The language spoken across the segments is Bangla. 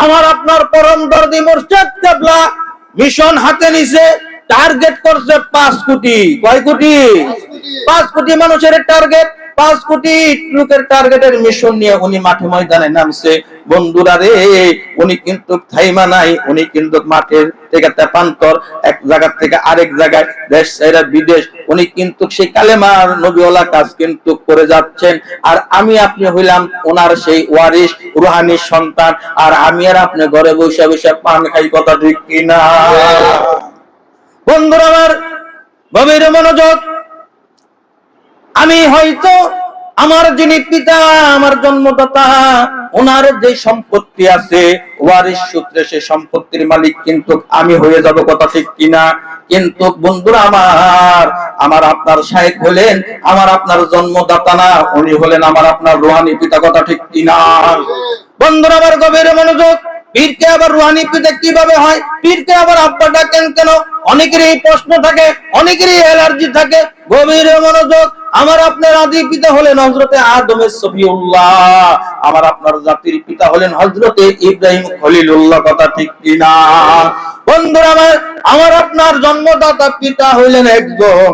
আমার আপনার পরম দর্দি মুর্শেদ কেবলা মিশন হাতে নিছে টার্গেট করছে পাঁচ কোটি। কয় কোটি? পাঁচ কোটি। মানুষের টার্গেট পাঁচ কোটি লোকের টার্গেটের মিশন নিয়ে উনি মাঠে ময়দানে নামছে। বন্ধুরা রে, উনি কিন্তু থাইমা নাই, উনি কিন্তু মাঠের থেকে তেপান্তর এক জায়গা থেকে আরেক জায়গায় দেশ ছেড়ে বিদেশ। উনি কিন্তু সেই কালেমার নবীওয়ালা কাজ কিন্তু করে যাচ্ছেন। আর আমি আপনি হইলাম ওনার সেই ওয়ারিস রুহানির সন্তান। আর আমি আর আপনি ঘরে বসে বসে পান খাই কথা ঠিক কিনা? বন্ধুরা আমার গভীর মনোযোগ আমি হয়তো আমার যিনি পিতা, আমার জন্মদাতা, ওনার যে সম্পত্তি আছে, ওয়ারিশ সূত্রে সে সম্পত্তির মালিক কিন্তু আমি হয়ে যাব কথা ঠিক কিনা? কিন্তু বন্ধুরা আমার আমার আপনার শাহেক হলেন, আমার আপনার জন্মদাতা না, উনি হলেন আমার আপনার রোহানি পিতা কথা ঠিক কিনা? বন্ধুরা আমার গভীর মনোযোগ, পীরকে আবার রুহানি পিতা কীভাবে হয়? পীরকে আবার আব্বা ডাকেন কেন? অনেকেরই প্রশ্ন থাকে, অনেকেরই অ্যালার্জি থাকে। গভীর মনোযোগ আমার আপনার আদি পিতা হলেন হজরতে আদমের সফিউল্লাহ। আমার আপনার জাতির পিতা হলেন হজরতে ইব্রাহিম খলিলুল্লাহ, কথা ঠিক কিনা? বন্ধুরা, আমার আমার আপনার জন্মদাতা পিতা হইলেন একজন।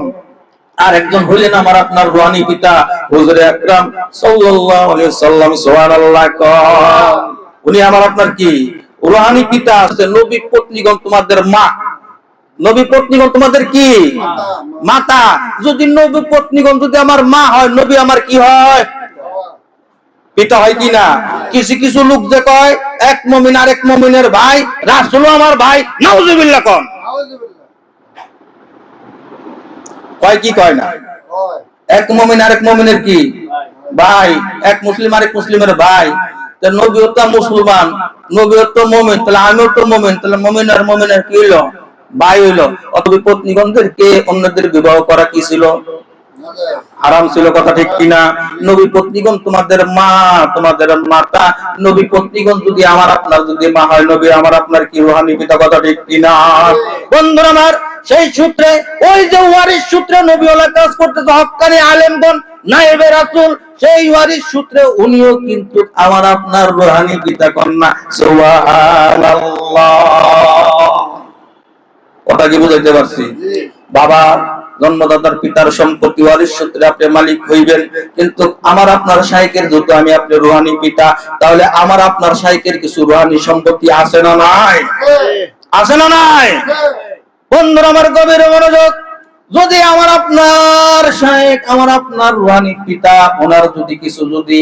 আর একজন হলেন আমার আপনার রুহানি পিতা, হুজুরে আকরাম সাল্লাল্লাহু আলাইহি সাল্লাম সুবহানাল্লাহ উনি আমার আপনার কি? রুহানি পিতা আছে, নবী পত্নীগণ তোমাদের মা। নবী পত্নীগণ তোমাদের কি? মাতা। যদি নবী পত্নীগণ, যদি আমার মা হয়, নবী আমার কি হয়? পিতা হয় কি না? কিছু কিছু লোক যে কয়, এক মমিন আর এক মমিনের ভাই, রাসুল আমার ভাই, নাউজুবিল্লাহ কন। কয় কি কয় না? এক মমিন আর এক মমিনের কি? ভাই। এক মুসলিম আর এক মুসলিমের ভাই। নবীও তো মুসলমান নবীও তো মমিন, তাহলে আমিও তো মমিন, তাহলে মমিন আর মমিনের কি হইল? ভাই হইল অথবা পত্নীগণদেরকে অন্যদের বিবাহ করা কি ছিল? হারাম ছিল কথা ঠিক কিনা? নবী পত্নীগণ তোমাদের মা, তোমাদের মাতা, নবী পত্নীগণ যদি আমার, আপনার যদি মা হয়, নবী আমার, আপনার কি রোহানি পিতা কথা ঠিক কিনা? বন্ধুরা আমার, সেই সূত্রে, ওই যে ওয়ারিস সূত্রে নবীওয়ালা কাজ করতেছে হক্কানি আলেমগণ নায়েবে রাসূল, সেই ওয়ারিস সূত্রে উনিও কিন্তু আমার, আপনার রোহানি পিতা কন্যা। সুবহানাল্লাহ। কথা কি বুঝাইতে পারছি? বাবা, জন্মদাতার পিতার সম্পত্তি ওয়ারিশ সূত্রে আপনি মালিক হইবেন, কিন্তু আমার আপনার শাইকের যেহেতু আমি আপনি রুহানি পিতা, তাহলে আমার আপনার শাইকের কিছু রুহানি সম্পত্তি আছে না নাই? আছে না নাই? বন্ধুরা, আমার গভীর মনোযোগ। যদি আমার আপনার শায়েক আমার আপনার রুহানি পিতা, ওনার যদি কিছু যদি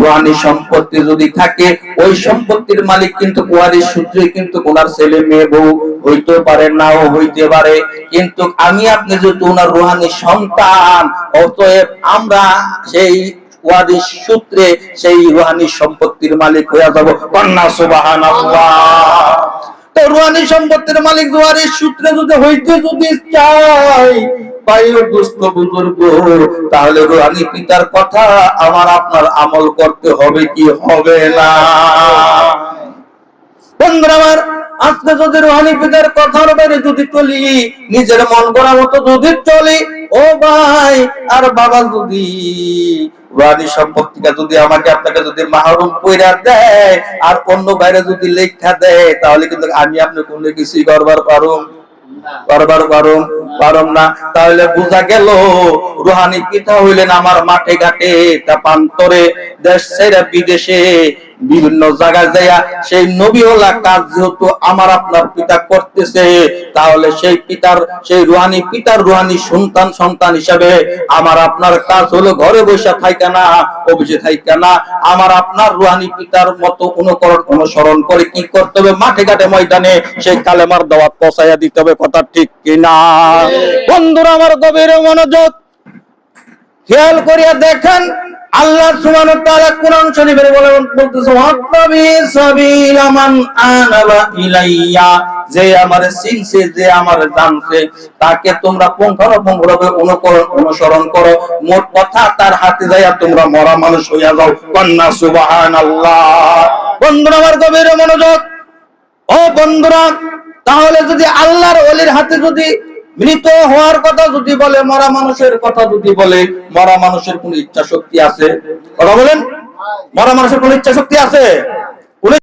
রুহানি সম্পত্তি যদি থাকে, ওই সম্পত্তির মালিক কিন্তু কুয়ারির সূত্রে কিন্তু ওনার ছেলে, মেয়ে, বউ হইতে পারে, নাও হইতে পারে। কিন্তু আমি আপনি যেহেতু ওনার রুহানি সন্তান, অতএব আমরা সেই ওয়ারিশ সূত্রে সেই রুহানি সম্পত্তির মালিক হইয়া যাব। কন্যা সুবহানাল্লাহ। তো রুহানি সম্পত্তির মালিক দুয়ারের সূত্রে যদি হইতে যদি চাই তাহলে রুহানি পিতার কথা আমার আপনার আমল করতে হবে কি হবে না? বন্ধুরা আমার, আজকে যদি রুহানি পিতার কথার বাইরে যদি চলি, নিজের মন করা মতো যদি চলি, ও ভাই, আর বাবা যদি রুহানি সম্পত্তিটা যদি আমাকে, আপনাকে যদি মাহরুম কইরা দেয়, আর অন্য বাইরে যদি লেখা দেয়, তাহলে কিন্তু আমি আপনি কোনো কিছুই করবার পারুম করবার পারুম, পারম না। তাহলে বোঝা গেল, রুহানি পিতা হইলেন আমার মাঠে ঘাটে তাপান্তরে দেশ ছেড়ে বিদেশে বিভিন্ন জায়গায় যাইয়া সেই নবীওয়ালা কাজ যেহেতু আমার আপনার পিতা করতেছে, তাহলে সেই পিতার, সেই রুহানি পিতার রুহানি সন্তান সন্তান হিসাবে আমার আপনার কাজ হলো ঘরে বসে থাইকা না, অফিসে থাইকা না। আমার আপনার রুহানি পিতার মতো অনুকরণ, অনুসরণ করে কি করতে হবে? মাঠে ঘাটে ময়দানে সেই কালেমার দাওয়াত পৌঁছাইয়া দিতে হবে। কথা ঠিক কিনা? বন্ধুরা, আমার গভীর মনোযোগ খেয়াল করিয়া দেখেন আল্লাহ সুবহানাহু ওয়া তাআলা কোরআন শরীফে বলে বলতেছে ওয়াত্তাবি সাবিলা মান আনাবা ইলাইয়া যে আমার চিনছে যে আমার জানছে তাকে তোমরা পুঙ্খানুপুঙ্খভাবে অনুকরণ, অনুসরণ করো। মোট কথা, তার হাতে যাইয়া তোমরা মরা মানুষ হইয়া যাও। কন্যা সুবহানাল্লাহ। বন্ধুরা, আমার গভীর মনোযোগ। ও বন্ধুরা, তাহলে যদি আল্লাহর ওলির হাতে যদি মৃত হওয়ার কথা যদি বলে, মরা মানুষের কথা যদি বলে, মরা মানুষের কোন ইচ্ছা শক্তি আছে? কথা বলেন। মরা মানুষের কোন ইচ্ছা শক্তি আছে?